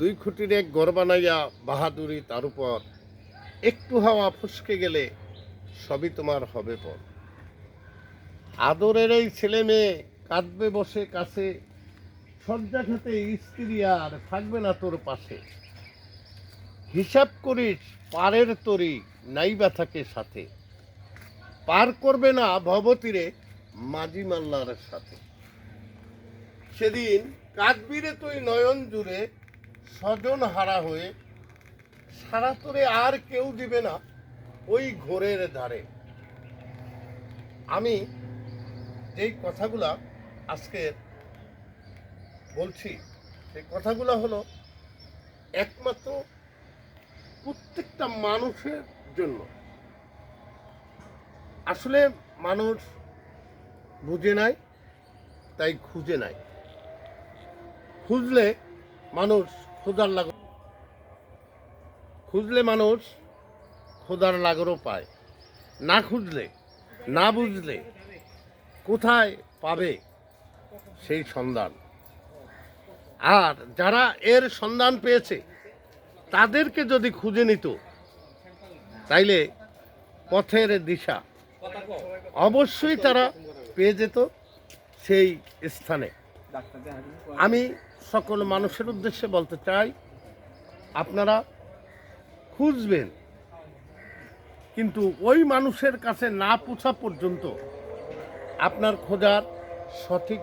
দুই খুঁটির এক ঘর বানাইয়া বাহাদুরি তার উপর। একটু হাওয়া ফুসকে গেলে সবই তোমার হবে পর। আদরের এই ছেলে মেয়ে কাঁদবে বসে কাছে সজ্জা খেতে স্ত্রী আর থাকবে না তোর পাশে। হিসাব করিস, পারের তরি নাইবা থাকে সাথে। পার করবে না ভবতীরে মাঝি মাল্লার সাথে। সেদিন কাকবিরে তুই নয়ন জুড়ে স্বজন হারা হয়ে সারা তোরে আর কেউ দিবে না ওই ঘোরের ধারে আমি যেই কথাগুলা আজকে বলছি, সেই কথাগুলো হলো একমাত্র প্রত্যেকটা মানুষের জন্য। আসলে মানুষ বুঝে নাই, তাই খুঁজে নাই। খুঁজলে মানুষ খোঁজার লাগ খুঁজলে মানুষ খোঁজার লাগরও পায়। না খুঁজলে, না বুঝলে কোথায় পাবে সেই সন্ধান। আর যারা এর সন্ধান পেয়েছে, তাদেরকে যদি খুঁজে নিত, তাইলে পথের দিশা অবশ্যই তারা পেয়ে যেত সেই স্থানে। আমি সকল মানুষের উদ্দেশ্যে বলতে চাই, আপনারা খুঁজবেন, কিন্তু ওই মানুষের কাছে না পৌঁছা পর্যন্ত আপনার খোঁজার সঠিক